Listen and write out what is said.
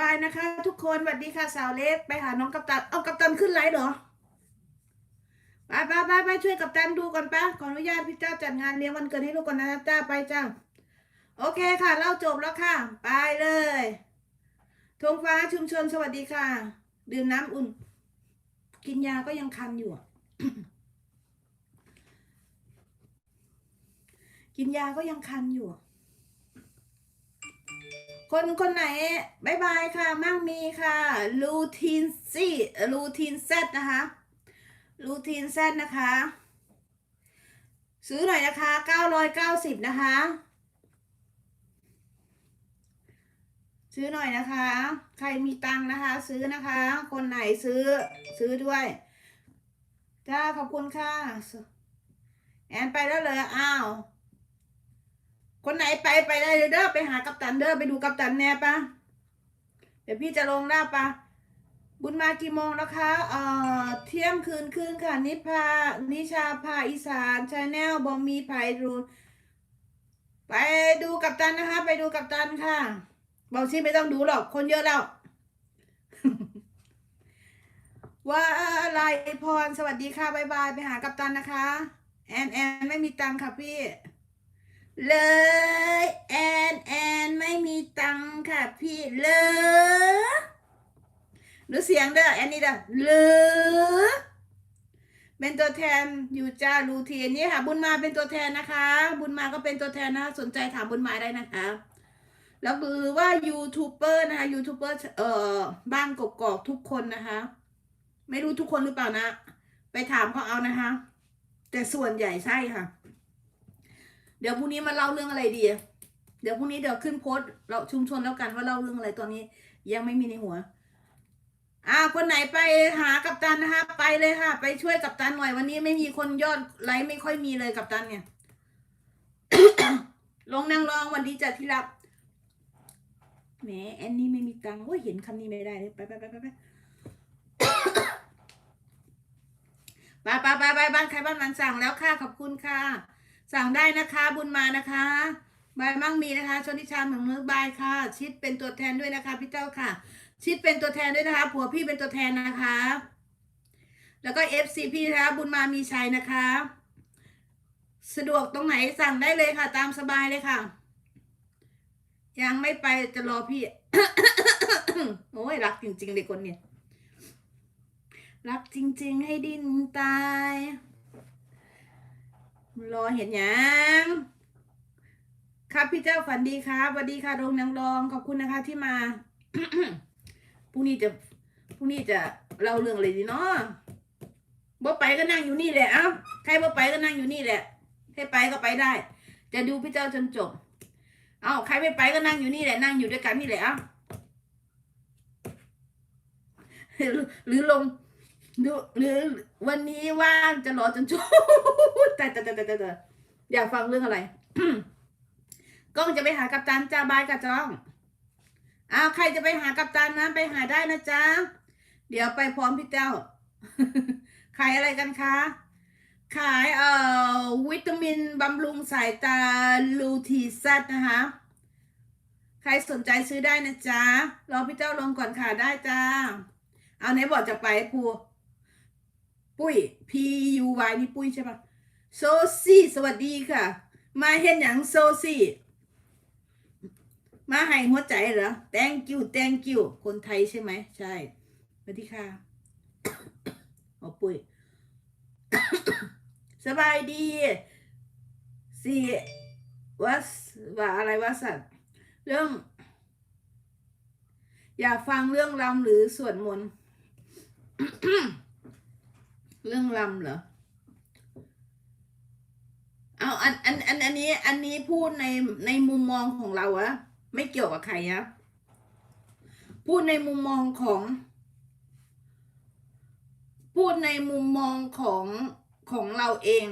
บายนะคะ ทุกคนสวัสดีค่ะสาวเล็กไปหาน้องกัปตัน เอากัปตันขึ้นไลฟ์เหรอไปไปไปไปช่วยกัปตันดูก่อนปะขออนุญาตพี่เจ้าจัดงานเลี้ยงวันเกิดให้ลูกก่อนนะจ้าไปจ้าโอเคค่ะเล่าจบแล้วค่ะ ไปเลยธงฟ้าชุมชนสวัสดีค่ะ ดื่มน้ำอุ่น กินยาก็ยังคันอยู่กินยาก็ยังคันอยู่ คนคนไหนบายบายค่ะ มั่งมีค่ะลูทีนซี่ลูทีนเซตนะคะลูทีนเซตนะคะ ซื้อหน่อยนะคะ990นะคะ ซื้อหน่อยนะคะ ใครมีตังค์นะคะ ซื้อนะคะ คนไหนซื้อซื้อด้วยจ้าขอบคุณค่ะ แอนไปแล้วเลยอ้าว คนไหนไปไปได้เด้อไปหากัปตันเด้อไปดูกัปตันแน่ปะเดี๋ยวพี่จะลงหน้าปะบุญมากี่โมงนะคะเอ่อเที่ยงคืนครึ่งค่ะ นิพานิชาพาอีสานชาแนลบอมีไพรูนไปดูกัปตันนะคะ ไปดูกัปตันค่ะบอกชิไม่ต้องดูหรอกคนเยอะแล้วว่าอะไรพรสวัสดีค่ะบายบายไปหากัปตันนะคะ แอนแอนไม่มีตังค่ะพี่ เลยแอนแอนไม่มีตังค่ะพี่เลยหรือเสียงเด้อแอนนี่เด้อเลยเป็นตัวแทนอยู่จ้ารูทีนนี่ค่ะ บุญมาเป็นตัวแทนนะคะ บุญมาก็เป็นตัวแทนนะคะสนใจถามบุญมาได้นะคะ แล้วคือว่ายูทูบเบอร์นะคะยูทูบเบอร์เอ่อบ้านกกอกทุกคนนะคะ ไม่รู้ทุกคนหรือเปล่านะ ไปถามเขาเอานะคะ แต่ส่วนใหญ่ใช่ค่ะ เดี๋ยวพรุ่งนี้มาเล่าเรื่องอะไรดี เดี๋ยวพรุ่งนี้เดี๋ยวขึ้นโพสต์เราชุมชนแล้วกันว่าเล่าเรื่องอะไรตอนนี้ยังไม่มีในหัว อ่า คนไหนไปหากัปตันนะคะ ไปเลยค่ะ ไปช่วยกัปตันหน่อยวันนี้ไม่มีคนยอดไลค์ไม่ค่อยมีเลยกัปตันเนี่ย ลงนางรองวันดีจัดที่รับแหมแอนนี่ไม่มีตังค์โอ้ยเห็นคำนี้ไม่ได้เลยไปไปไปไปไปไปไปไปไปบ้านใครบ้านมันสั่งแล้วค่ะขอบคุณค่ะ สั่งได้นะคะบุญมานะคะบายมั่งมีนะคะชนทิชาเหมืองมือบายค่ะ ชิดเป็นตัวแทนด้วยนะคะพี่เจ้าค่ะ ชิดเป็นตัวแทนด้วยนะคะผัวพี่เป็นตัวแทนนะคะ แล้วก็เอฟซีพี่นะคะบุญมามีชัยนะคะ สะดวกตรงไหนสั่งได้เลยค่ะ ตามสบายเลยค่ะ ยังไม่ไปจะรอพี่ โอ้ยรักจริงๆเลยคนเนี่ย รักจริง ๆ ให้ดินตาย รอเห็นยังครับพี่เจ้าฝันดีครับสวัสดีค่ะโรงนางรองขอบคุณนะคะที่มาพรุ่งนี้จะพรุ่งนี้จะเล่าเรื่องอะไรดีเนาะบ่ไปก็นั่งอยู่นี่แหละเอ้าใครบ่ไปก็นั่งอยู่นี่แหละให้ไปก็ไปได้ จะดูพี่เจ้าจนจบ เอ้าใครไม่ไปก็นั่งอยู่นี่แหละนั่งอยู่ด้วยกันนี่แหละเอ้าหรือลง ดูหรือวันนี้ว่างจะรอจนจบแต่แต่แต่แต่แต่อยากฟังเรื่องอะไรกล้องจะไปหากัปตันจ้าบายกับจ้องอ้าวใครจะไปหากัปตันนะไปหาได้นะจ๊ะเดี๋ยวไปพร้อมพี่เจ้า ขายอะไรกันคะ ขายเอ่อวิตามินบำรุงสายตาลูทีซัตนะคะ ใครสนใจซื้อได้นะจ๊ะรอพี่เจ้าลงก่อนค่ะได้จ้า เอาไหนบอกจะไปภู ปุ้ย P U Y นี่ปุ้ยใช่ปะโซซี่สวัสดีค่ะ มาเห็นอย่างโซซี่ มาให้หัวใจเหรอ thank you thank you คนไทยใช่ไหม ใช่สวัสดีค่ะโอ้ปุ้ย สบายดีสิว่าว่าอะไรว่าสัตว์เรื่อง อยากฟังเรื่องรำหรือสวดมนต์ เรื่องลำเหรอ เอาอันอันอันอันนี้ อันนี้พูดในในมุมมองของเราอะไม่เกี่ยวกับใครนะพูดในมุมมองของ พูดในมุมมองของของเราเอง